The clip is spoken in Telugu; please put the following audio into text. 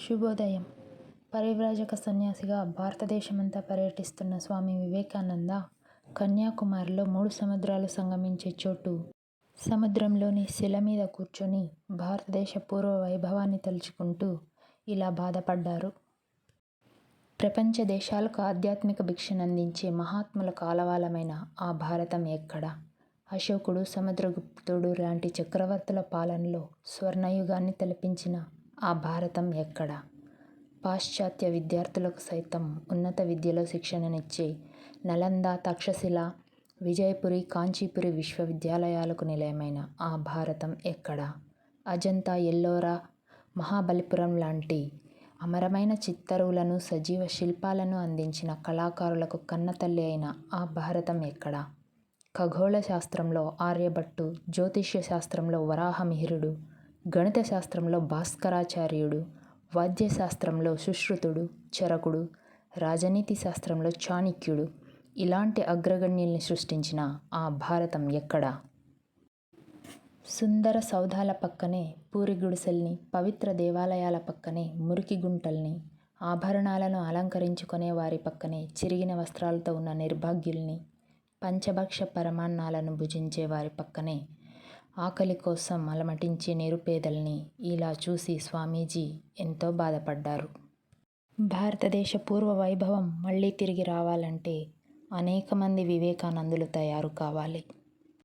శుభోదయం పరివ్రాజక సన్యాసిగా భారతదేశమంతా పర్యటిస్తున్న స్వామి వివేకానంద కన్యాకుమారిలో మూడు సముద్రాలు సంగమించే చోటు సముద్రంలోని శిల మీద కూర్చొని భారతదేశ పూర్వ వైభవాన్ని తలుచుకుంటూ ఇలా బాధపడ్డారు. ప్రపంచ దేశాలకు ఆధ్యాత్మిక భిక్షనందించే మహాత్ముల కాలవాలమైన ఆ భారతం ఎక్కడ? అశోకుడు, సముద్రగుప్తుడు లాంటి చక్రవర్తుల పాలనలో స్వర్ణయుగాన్ని తలపించిన ఆ భారతం ఎక్కడ? పాశ్చాత్య విద్యార్థులకు సైతం ఉన్నత విద్యలో శిక్షణనిచ్చే నలంద, తక్షశిల, విజయపురి, కాంచీపురి విశ్వవిద్యాలయాలకు నిలయమైన ఆ భారతం ఎక్కడ? అజంతా, ఎల్లోరా, మహాబలిపురం లాంటి అమరమైన చిత్తరువులను, సజీవ శిల్పాలను అందించిన కళాకారులకు కన్నతల్లి అయిన ఆ భారతం ఎక్కడ? ఖగోళ శాస్త్రంలో ఆర్యభట్టు, జ్యోతిష్య శాస్త్రంలో వరాహమిహిరుడు, గణిత శాస్త్రంలో భాస్కరాచార్యుడు, వాద్యశాస్త్రంలో సుశ్రుతుడు, చరకుడు, రాజనీతి శాస్త్రంలో చాణక్యుడు ఇలాంటి అగ్రగణ్యుల్ని సృష్టించిన ఆ భారతం ఎక్కడ? సుందర సౌధాల పక్కనే పూరిగుడిసెల్ని, పవిత్ర దేవాలయాల పక్కనే మురికి గుంటల్ని, ఆభరణాలను అలంకరించుకొనే వారి పక్కనే చిరిగిన వస్త్రాలతో ఉన్న నిర్భాగ్యుల్ని, పంచభక్ష పరమాన్నాలను భుజించే వారి పక్కనే ఆకలి కోసం అలమటించే నిరుపేదల్ని ఇలా చూసి స్వామీజీ ఎంతో బాధపడ్డారు. భారతదేశ పూర్వ వైభవం మళ్ళీ తిరిగి రావాలంటే అనేకమంది వివేకానందులు తయారు కావాలి.